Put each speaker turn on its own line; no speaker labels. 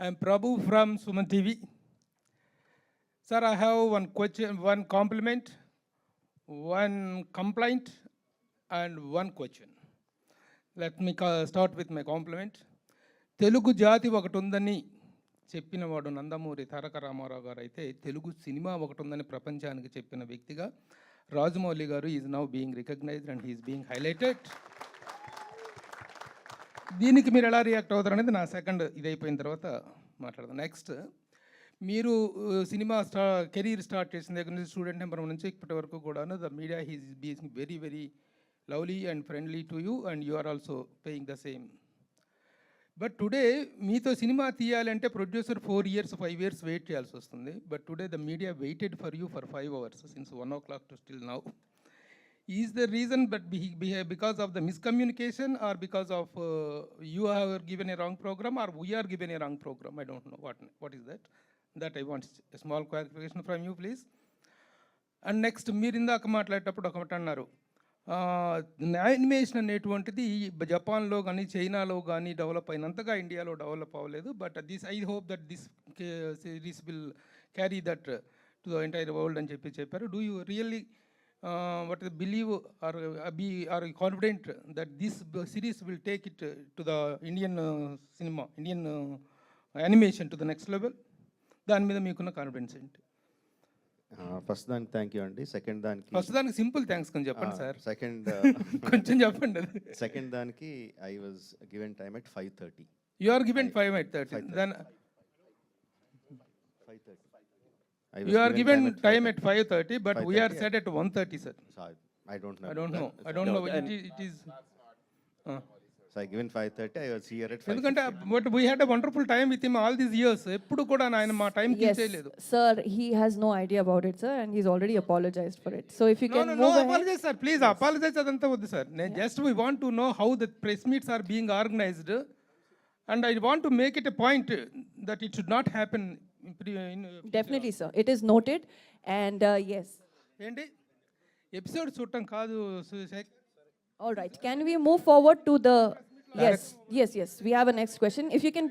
I'm Prabhu from Suman TV sir I have one question, one compliment one complaint and one question. Let me start with my compliment Telugu జాతి ఒకటి ఉందని చెప్పినవాడు నందమూరి తారక రామారావు గారు అయితే Telugu cinema ఒకటి ఉందని ప్రపంచానికి చెప్పిన వ్యక్తిగా Rajamouli garu is now being recognized and he is being highlighted దీనికి మీరు ఎలా రియాక్ట్ అవుతారు అనేది నా సెకండ్ ఇది అయిపోయిన తర్వాత మాట్లాడదాం. నెక్స్ట్ మీరు సినిమా స్టా కెరీర్ స్టార్ట్ చేసిన దగ్గర నుంచి స్టూడెంట్ నెంబర్ నుంచి ఇప్పటి వరకు కూడాను the media he's being very very lovely and friendly to you and you are also paying the same but today మీతో సినిమా తీయాలంటే producer four years five years wait చేయాల్సి వస్తుంది. But today the media waited for you for five hours since one o'clock to still now is the reason but be, be, because of the miscommunication or because of uh, you have given a wrong program or we are given a wrong program i don't know what what is that that i want a small clarification from you please and next మీరు ఇందాక మాట్లాడేటప్పుడు ఒకటి అన్నారు animation అనేటువంటిది జపాన్లో కానీ చైనాలో కానీ డెవలప్ అయినంతగా ఇండియాలో డెవలప్ అవ్వలేదు but this I hope that this series will carry that to the entire world అని చెప్పి చెప్పారు do you really what is believe or uh, be are confident that this b- series will take it uh, to the Indian uh, cinema, Indian uh, animation to the next level? దాని మీద మీకున్న confidence ఏంటి
first దానికి thank you అండి second దానికి
first దానికి simple thanks అని చెప్పండి సార్
సెకండ్
కొంచెం చెప్పండి అది
సెకండ్ దానికి I was given time at five thirty
you are given five at thirty then
five thirty
you are given time at five thirty but we are set at one thirty sir
I don't
I don't know I don't know it is
so I given five thirty I was here at five
ఎందుకంటే but we had a wonderful time with him all these years ఎప్పుడు కూడా ఆయన మా time
Yes,
చేయలేదు
sir, he has no idea about it, sir, and he's already apologized for it. So if you
No,
can
no, no
move ahead.
apologize, sir. Please apologize అదంతా వద్దు sir నేను just we want to know how the press meets are being organised and I want to make it a point that it should not happen
Definitely, sir. It is noted, and uh, yes.
ఏంటి episode చూడటం కాదు
right. Can we move forward to the? Yes, yes, yes. We have a next question. If you can please.